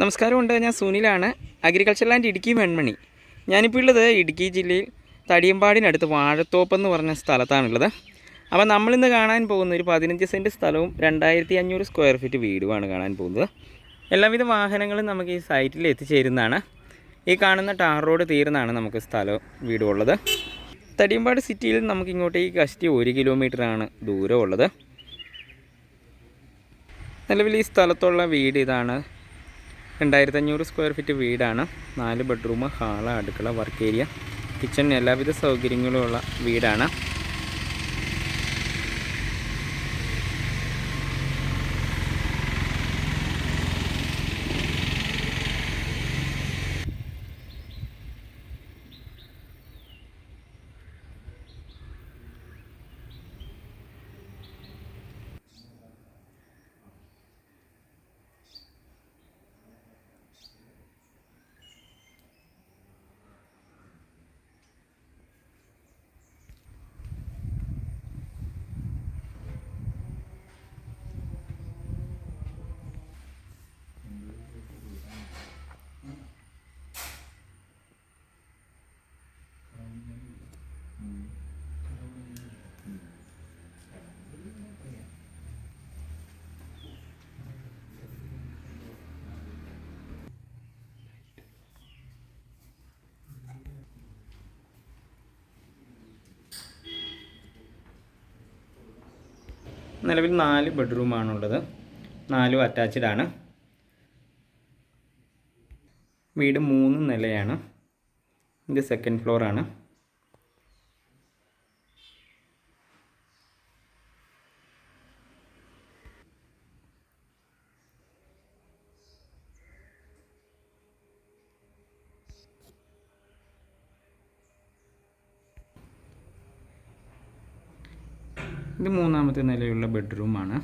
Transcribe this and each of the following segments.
നമസ്കാരമുണ്ട്. ഞാൻ സുനിലാണ്. Agriculture land Idukki Venmani. ഞാനിപ്പോൾ ഉള്ളത് ഇടുക്കി ജില്ലയിൽ തടിയമ്പാടിനടുത്ത് വാഴത്തോപ്പ് എന്ന് പറഞ്ഞ സ്ഥലത്താണുള്ളത്. അപ്പോൾ നമ്മളിന്ന് കാണാൻ പോകുന്ന ഒരു പതിനഞ്ച് സെന്റ് സ്ഥലവും രണ്ടായിരത്തി അഞ്ഞൂറ് സ്ക്വയർ ഫീറ്റ് വീടുമാണ് കാണാൻ പോകുന്നത്. എല്ലാവിധ വാഹനങ്ങളും നമുക്ക് ഈ സൈറ്റിൽ എത്തിച്ചേരുന്നതാണ്. ഈ കാണുന്ന ടാർ റോഡ് തീർന്നാണ് നമുക്ക് സ്ഥലം വീടും ഉള്ളത് തടിയമ്പാട് സിറ്റിയിൽ നമുക്ക് ഇങ്ങോട്ടേക്ക് കഷ്ടി ഒരു കിലോമീറ്ററാണ് ദൂരമുള്ളത്. നിലവിൽ ഈ സ്ഥലത്തുള്ള വീട് ഇതാണ്. രണ്ടായിരത്തി അഞ്ഞൂറ് സ്ക്വയർ ഫീറ്റ് വീടാണ്. നാല് ബെഡ്റൂം ഹാൾ അടുക്കള വർക്ക് ഏരിയ കിച്ചൺ എല്ലാവിധ സൗകര്യങ്ങളുമുള്ള വീടാണ്. നിലവിൽ നാല് ബെഡ്റൂമാണുള്ളത്. നാലും അറ്റാച്ച്ഡ് ആണ്. വീട് മൂന്ന് നിലയാണ്. ഇത് സെക്കൻഡ് ഫ്ലോറാണ് ഇത് മൂന്നാമത്തെ നിലയുള്ള ബെഡ്റൂമാണ്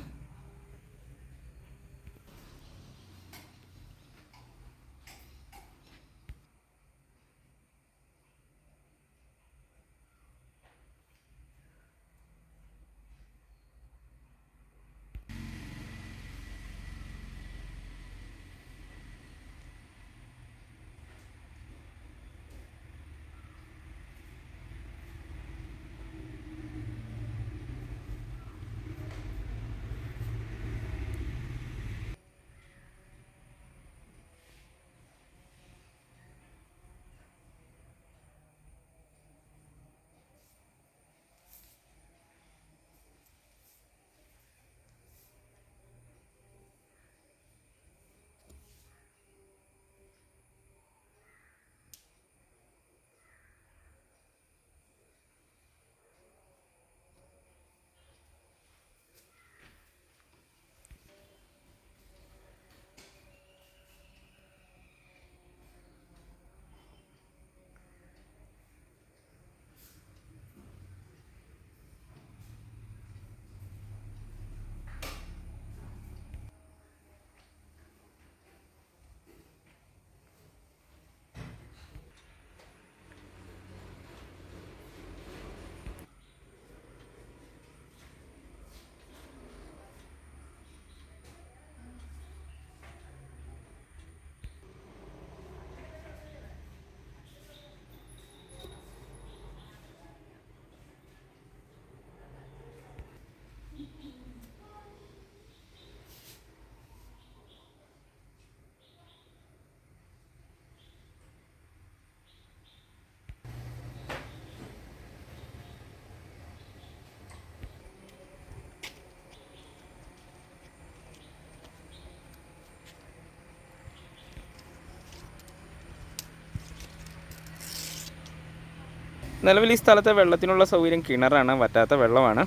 നിലവിൽ ഈ സ്ഥലത്തെ വെള്ളത്തിനുള്ള സൗകര്യം കിണറാണ് വറ്റാത്ത വെള്ളമാണ്.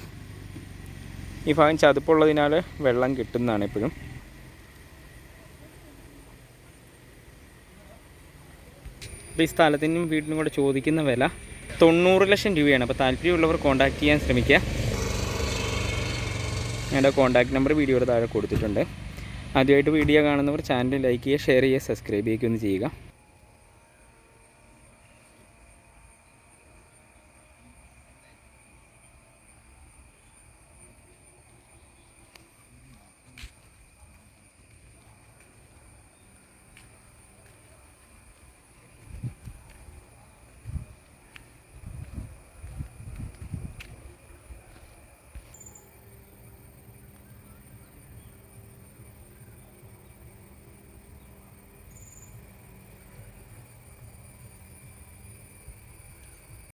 ഈ ഭാഗം ചതുപ്പുള്ളതിനാൽ വെള്ളം കിട്ടുന്നതാണ് എപ്പോഴും അപ്പോൾ ഈ സ്ഥലത്തിനും വീടിനും കൂടെ ചോദിക്കുന്ന വില തൊണ്ണൂറ് ലക്ഷം രൂപയാണ്. അപ്പോൾ താല്പര്യമുള്ളവർ കോൺടാക്ട് ചെയ്യാൻ ശ്രമിക്കുക. എന്റെ കോൺടാക്ട് നമ്പർ വീഡിയോയുടെ താഴെ കൊടുത്തിട്ടുണ്ട്. ആദ്യമായിട്ട് വീഡിയോ കാണുന്നവർ ചാനൽ ലൈക്ക് ചെയ്യുക ഷെയർ ചെയ്യുക സബ്സ്ക്രൈബ് ചെയ്യുകയൊന്ന് ചെയ്യുക.